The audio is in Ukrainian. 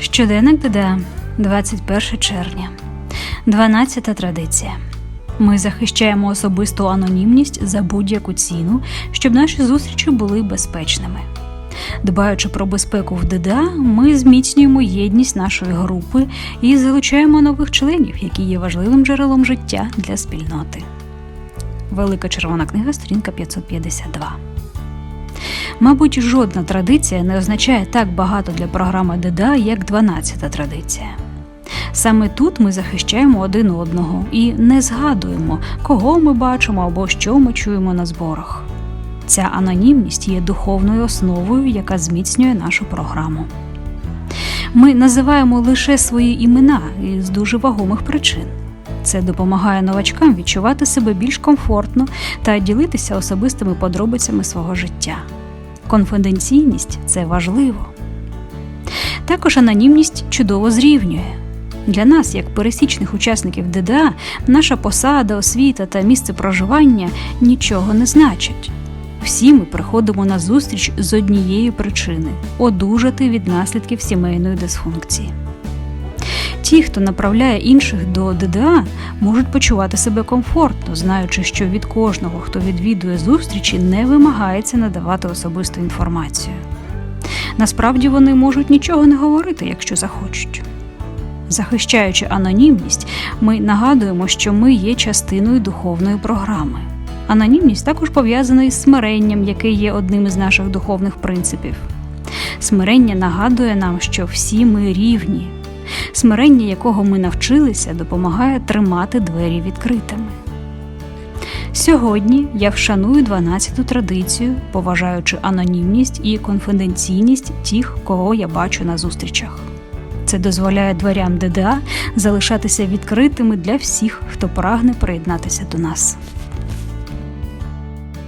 Щоденник ДДА, 21 червня, 12 традиція. Ми захищаємо особисту анонімність за будь-яку ціну, щоб наші зустрічі були безпечними. Дбаючи про безпеку в ДДА, ми зміцнюємо єдність нашої групи і залучаємо нових членів, які є важливим джерелом життя для спільноти. Велика червона книга, сторінка 552. Мабуть, жодна традиція не означає так багато для програми ДДА, як 12-та традиція. Саме тут ми захищаємо один одного і не згадуємо, кого ми бачимо або що ми чуємо на зборах. Ця анонімність є духовною основою, яка зміцнює нашу програму. Ми називаємо лише свої імена із дуже вагомих причин. Це допомагає новачкам відчувати себе більш комфортно та ділитися особистими подробицями свого життя. Конфіденційність це важливо. Також анонімність чудово зрівнює. Для нас, як пересічних учасників ДДА, наша посада, освіта та місце проживання нічого не значать. Всі ми приходимо на зустріч з однієї причини одужати від наслідків сімейної дисфункції. Ті, хто направляє інших до ДДА, можуть почувати себе комфортно, знаючи, що від кожного, хто відвідує зустрічі, не вимагається надавати особисту інформацію. Насправді вони можуть нічого не говорити, якщо захочуть. Захищаючи анонімність, ми нагадуємо, що ми є частиною духовної програми. Анонімність також пов'язана із смиренням, яке є одним із наших духовних принципів. Смирення нагадує нам, що всі ми рівні. Смирення, якого ми навчилися, допомагає тримати двері відкритими. Сьогодні я вшаную 12-ту традицію, поважаючи анонімність і конфіденційність тих, кого я бачу на зустрічах. Це дозволяє дверям ДДА залишатися відкритими для всіх, хто прагне приєднатися до нас.